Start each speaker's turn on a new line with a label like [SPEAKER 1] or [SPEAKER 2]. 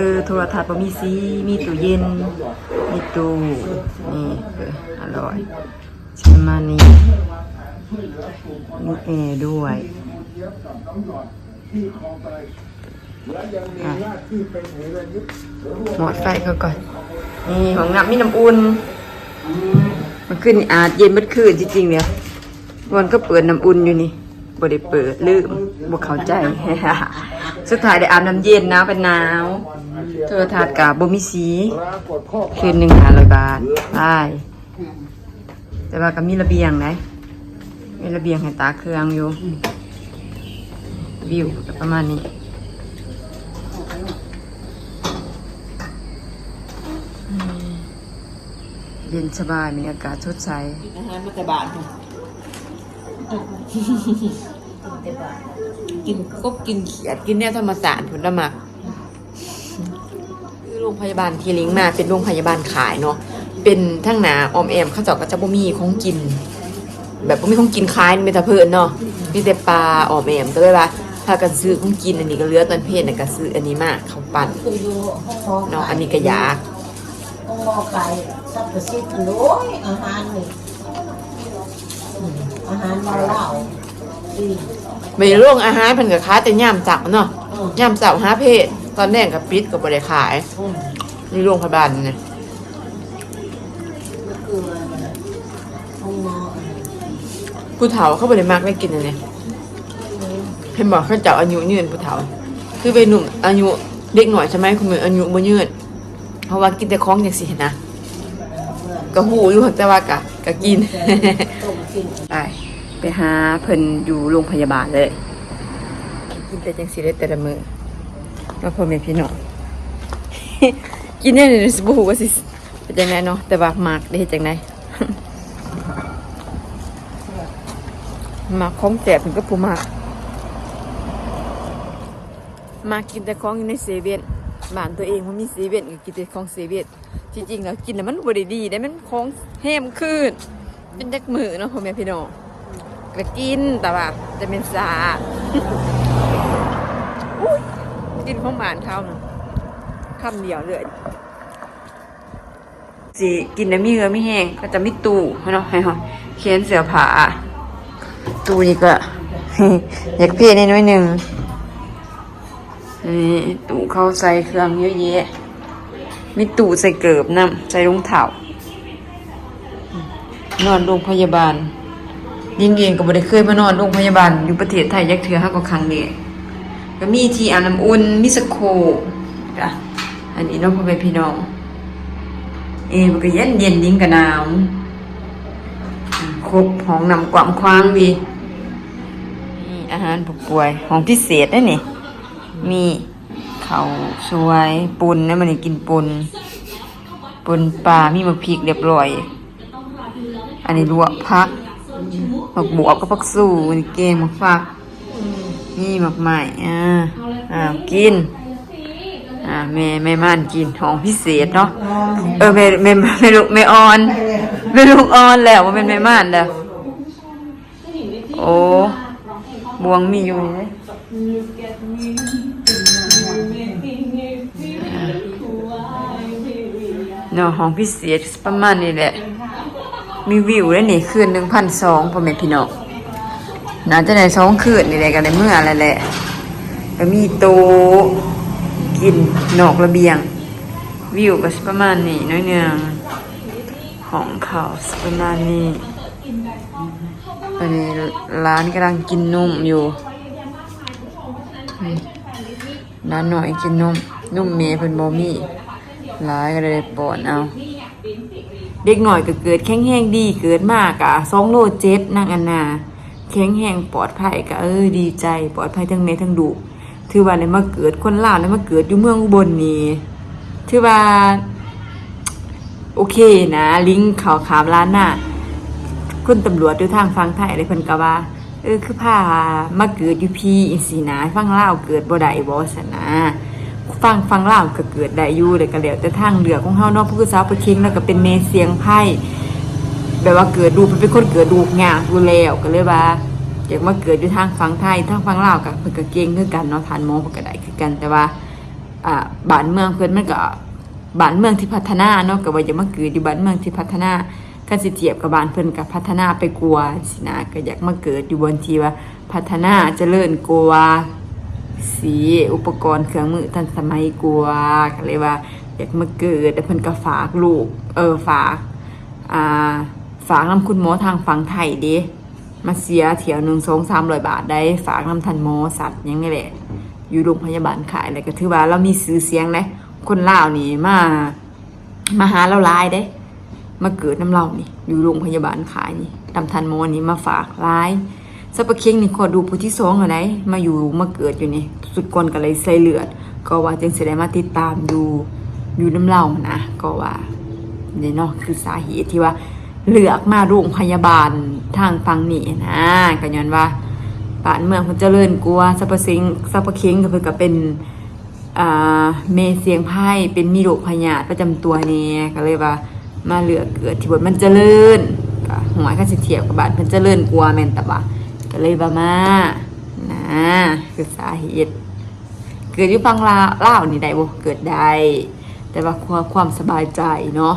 [SPEAKER 1] คือโทรทัศน์บ่มีสีมีตู้เย็น มีตู้นี่เอออร่อยชิมมานี่มีแอร์ด้วยหมดไฟเขาก่อน นี่ของน้ำมีน้ำอุ่น มันขึ้นอาจเย็นมันคืนจริงๆเนี่ยวันก็เปิดน้ำอุ่นอยู่นี่บ่ได้เปิดลืมบ่เข้าใจ สุดท้ายได้อาบน้ำเย็นนะเป็นหนาวโทรทัศน์กับบ่มีสีคืนหนึ่งห้าร้อยบาทได้แต่ว่าก็มีระเบียงนะมีระเบียงให้ตาเครื่องอยู่ วิวประมาณนี้เย็นสบายมีอากาศสดใส
[SPEAKER 2] อาหารมาแต่บาท ค่ะกินกบกินเขียดกินเนี่ยธรรมศาสตร์ผลละหมัก
[SPEAKER 1] คือโรงพยาบาลทีลิงมาเป็นโรงพยาบาลขายเนาะเป็นทั้งหนาออมแอมเขาเจาะก็จะบ่มีของกิน แบบบ่มีของกินขายมีแต่เพิ่นเนาะมีแต่ปลาออมแอมก็เลยว่าพากันซื้อของกินอันนี้ก็เลือตอนเพศน่ะก็ซื้ออันนี้มาข้าวปั่น
[SPEAKER 3] คืออยู่ห้องหมอ
[SPEAKER 1] เนาะอันนี้ก็ยาก
[SPEAKER 3] ห้องหมอไก่สับประสิทธิ์โอ้ยอาหารนี่อืมอาหารเราเล่า ดี
[SPEAKER 1] ไม่ได้โรงอาหารเพิ่นก็ขายแต่ย่ามจับเนาะ
[SPEAKER 3] อืม
[SPEAKER 1] ย่ามจับหาเพศตอนแรกก็ปิดก็บ่ได้ขาย
[SPEAKER 3] อืม
[SPEAKER 1] นี่โรงพยาบาลเนี่ย
[SPEAKER 3] ก็คือห้องหมอ
[SPEAKER 1] ผู้เฒ่าเขาบ่ได้มักได้กินอันนี้เพิ่นบอกเขาเจ้าอายุยืนผู้เฒ่า คือเป็นหนุ่มอายุเด็กหน่อยใช่ไหมคุณมืออายุบ่ยืนเพราะว่ากินแต่ของจังซี่นะก็หูอยู่แต่ว่าก็ก็กิน
[SPEAKER 3] ต้มกิน
[SPEAKER 1] ไป ไปหาเพิ่นอยู่โรงพยาบาลเลย กินแต่จังสิได้แต่ละมือมาพ่อแม่พี่น้องกินได้เลยสบ่ฮู้ว่าสิเป็นจังไดเนาะแต่ว่าหมักได้เฮ็ดจังไดมักของแสบถึงก็ผู้มักมากินแต่ของอยู่ในเซเว่นบ้านตัวเองมันมีเซเว่นก็กินแต่ของเซเว่นที่จริงแล้วกินแล้วมันบ่ได้ดีได้มันของแห้มขึ้นเป็นจักมือเนาะพ่อแม่พี่น้อง ก็กินแต่ว่าจะเป็นสาอุ๊ยกินของบ้านเขาน่ะคำเดียวเลยสิกินแล้วมีเหือไมีแห้งก็จะมีตู้ให้เนาะให้เฮาเขียนเสือผาตู้นี่ก็อยากเพี้ยนน้อยหนึ่งนี่ตู้เขาใส่เครื่องเยอะแยะมีตู้ใส่เกิบน้ำใส่รองเท้านอนโรงพยาบาล ยิงเองก็บ่ได้เคยมานอนโรงพยาบาลอยู่ประเทศไทยยักเทือฮักก็ครั้งนี้ก็มีที่อาบน้ำอุ่นมีสโคปจ้ะอันนี้น้องพ่อแม่พี่น้อง เอมันก็เย็นเย็นยิ่งกับหนาวครบห้องนำกว้างขวางดีนี่อาหารผู้ป่วยห้องพิเศษได้นี่ มีข้าวสวยปุนนะมันกินปุนปุนปลามีมะพริกเรียบร้อย อันนี้ลวกพัก หมักบวบกับผักสู้นี่เกงหมักฟัก นี่หมักใหม่อ่าอ่ากิน อ่าแม่แม่ม่านกินของพิเศษเนาะ เออแม่แม่แม่ลูกแม่ออนแม่ลูกออนแล้วว่าเป็นแม่ม่านแล้วโอ้บวงมีอยู่นี่เลยเนาะห้องพิเศษประมาณนี้แหละ มีวิวได้นี่คืนหนึ่งพันสองพ่อแม่พี่น้องน่าจะได้สองคืนนี่แหละกันในเมื่ออะไรแหละก็มีโต๊ะกินนอกระเบียง วิวก็ประมาณนี้น้อยหนึ่งของเขาประมาณนี้อันนี้ร้านกำลังกินนมอยู่นี่ร้านหน่อยกินนมนมเมย์เป็นบอมี่ร้ายก็เลยปอนเอา เด็กหน่อยก็เกิดแข็งแห้งดีเกิดมากอะสองโลเจ็ดนางอันนาแข็งแห้งปลอดภัยก็เออดีใจปลอดภัยทั้งเมทั้งดุถือว่าในมาเกิดคนลาวในมาเกิดอยู่เมืองอุบลนี่ถือว่า โอเคนะ ลิงก์เขาขามร้านน่ะคุณตำรวจอยู่ทางฟังไทยอะไรเพิ่นก็ว่า เออคือพามาเกิดอยู่พี่อินสีนะฟังล่าเกิดบ่ได้บ่สนะ ฟังฟังเล่าก็เกิดได้อยู่แต่ก็แล้วแต่ทางเหลือกของเฮาเนาะผู้สาวไปเคิงแล้วก็เป็นเมเสียงไพ่แบบว่าเกิดดูเป็นคนเกิดดูงามอยู่แล้วก็เลยว่าอยากมาเกิดอยู่ทางฝั่งไทยทางฝั่งลาวก็เพิ่นก็เก่งคือกันเนาะทานมอเพิ่นก็ได้คือกัน แต่ว่าอ่าบ้านเมืองเพิ่นมันก็บ้านเมืองที่พัฒนาเนาะก็ว่าจะมาเกิดอยู่บ้านเมืองที่พัฒนาคันสิเทียบกับบ้านเพิ่นก็พัฒนาไปกว่าสินะก็อยากมาเกิดอยู่บนที่ว่าพัฒนาเจริญกว่า สีอุปกรณ์เครื่องมือทันสมัยกว่าก็เลยว่า อยากมาเกิดแต่เพิ่นก็ฝากลูก เออฝากอ่าฝากนำคุณหมอทางฝั่งไทยเด้มาเสียเที่ยวหนึ่งสองสามร้อยบาทได้ฝากนำทันหมอสัตว์ยังไงแหละ อยู่โรงพยาบาลขายอะไรก็ถือว่าเรามีซื้อเสียงนะคนลาวนี่มามาหาเราลายเด้ มาเกิดน้ำเรานี่ อยู่โรงพยาบาลขายนี่ตำทันโมนี่มาฝากร้าย สัปปะเคียงนี่ขอดูผู้ที่สองอะไรมาอยู่มาเกิดอยู่นี่สุดก่อนก็เลยใส่เลือด ก็ว่าจึงสิได้มาติดตามดูอยู่น้ำเรานะก็ว่าเนี่ยเนาะคือสาเหตุที่ว่าเลือกมาโรงพยาบาลทางฟังนี่นะก็ย้อนว่าบ้านเมืองมันเจริญกลัวาสัปปะสิงสัปปะเคียงก็เพิ่นก็เป็นอ่าเมเสียงไพ่เป็นมีโรคพยาธิประจำตัวเนี่ยก็เลยว่ามาเหลือเกิดที่บทมันเจริญก็หัวก็สิเทียบกับบาดมันเจริญกลัวแม่นตะบะ ก็เลยบามานะคือสาเหตุเกิดอยู่ฟังลาวลานี่ได้บ่เกิดได้แต่ว่าความสบายใจเนาะ